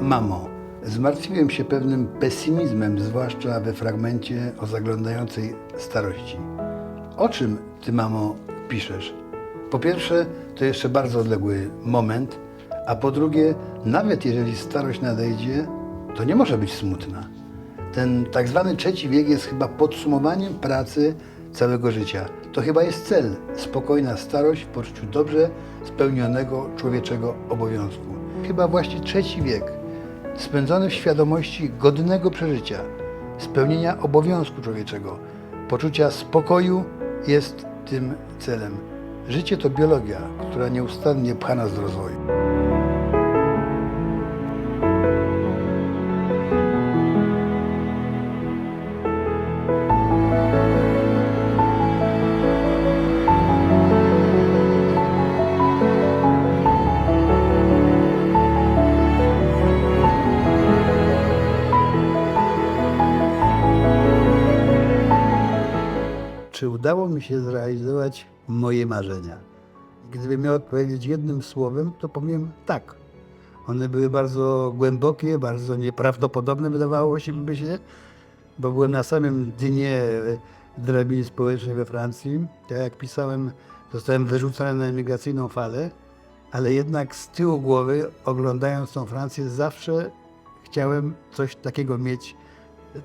Mamo, zmartwiłem się pewnym pesymizmem, zwłaszcza we fragmencie o zaglądającej starości. O czym ty, mamo, piszesz? Po pierwsze, to jeszcze bardzo odległy moment, a po drugie, nawet jeżeli starość nadejdzie, to nie może być smutna. Ten tak zwany trzeci wiek jest chyba podsumowaniem pracy całego życia. To chyba jest cel spokojna starość w poczuciu dobrze spełnionego człowieczego obowiązku. Chyba właśnie trzeci wiek, spędzony w świadomości godnego przeżycia, spełnienia obowiązku człowieczego, poczucia spokoju jest tym celem. Życie to biologia, która nieustannie pcha nas do rozwoju. Udało mi się zrealizować moje marzenia? Gdybym miał odpowiedzieć jednym słowem, to powiem tak. One były bardzo głębokie, bardzo nieprawdopodobne, wydawało się, by się, bo byłem na samym dnie e, drabiny społecznej we Francji. Tak jak pisałem, zostałem wyrzucony na emigracyjną falę, ale jednak z tyłu głowy, oglądając tą Francję, zawsze chciałem coś takiego mieć,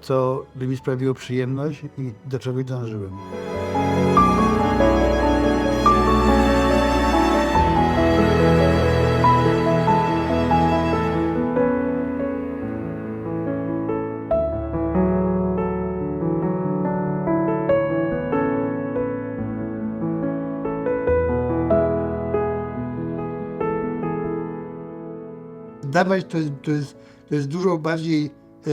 co by mi sprawiło przyjemność i do czego dążyłem. Dawać to to jest, to jest dużo bardziej e,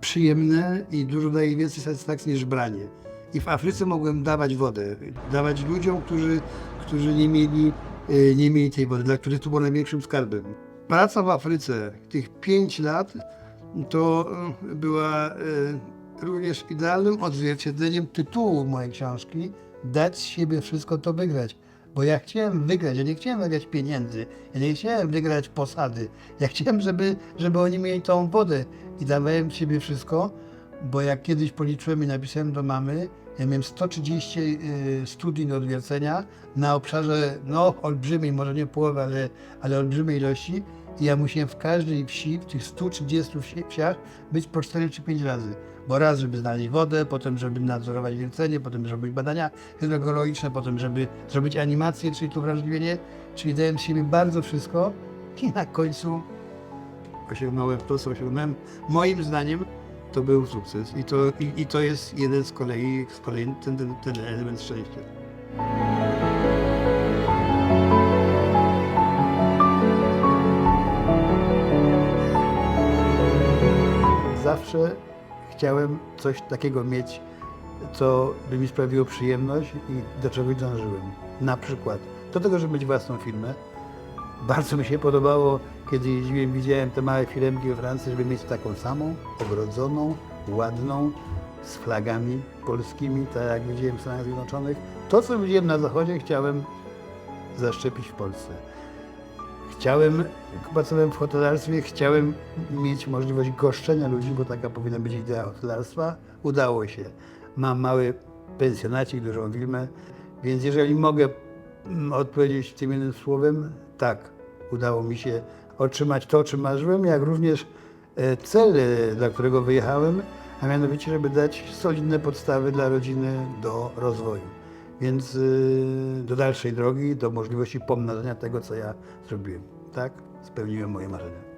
przyjemne i dużo daje więcej satysfakcji niż branie. I w Afryce mogłem dawać wodę, dawać ludziom, którzy, którzy nie, mieli, e, nie mieli tej wody, dla których to było największym skarbem. Praca w Afryce, tych pięć lat, to e, była e, również idealnym odzwierciedleniem tytułu mojej książki Dać z siebie wszystko to wygrać. Bo ja chciałem wygrać, ja nie chciałem wygrać pieniędzy, ja nie chciałem wygrać posady. Ja chciałem, żeby, żeby oni mieli tą wodę i dawałem z siebie wszystko, bo jak kiedyś policzyłem i napisałem do mamy, ja miałem 130 y, studii do odwiercenia na obszarze, no olbrzymiej, może nie połowy, ale, ale olbrzymiej ilości i ja musiałem w każdej wsi, w tych 130 wsi- wsiach być po 4 czy 5 razy. Bo raz, żeby znaleźć wodę, potem, żeby nadzorować wiercenie, potem, żeby robić badania hydrologiczne, potem, żeby zrobić animację, czyli to wrażliwienie, czyli dałem z siebie bardzo wszystko i na końcu osiągnąłem to, co osiągnąłem. Moim zdaniem to był sukces i to, i, i to jest jeden z kolei, z kolei ten, ten, ten element szczęścia. Zawsze chciałem coś takiego mieć, co by mi sprawiło przyjemność i do czegoś dążyłem. Na przykład do tego, żeby mieć własną firmę. Bardzo mi się podobało, kiedy jeździłem, widziałem te małe firemki we Francji, żeby mieć taką samą, ogrodzoną, ładną, z flagami polskimi, tak jak widziałem w Stanach Zjednoczonych. To, co widziałem na Zachodzie, chciałem zaszczepić w Polsce. Chciałem, pracowałem w hotelarstwie, chciałem mieć możliwość goszczenia ludzi, bo taka powinna być idea hotelarstwa. Udało się. Mam mały pensjonacik, dużą wilmę, więc jeżeli mogę odpowiedzieć tym jednym słowem, tak, udało mi się otrzymać to, o czym marzyłem, jak również e, cel, e, dla którego wyjechałem, a mianowicie, żeby dać solidne podstawy dla rodziny do rozwoju. Więc y, do dalszej drogi, do możliwości pomnażania tego, co ja zrobiłem. Tak, spełniłem moje marzenia.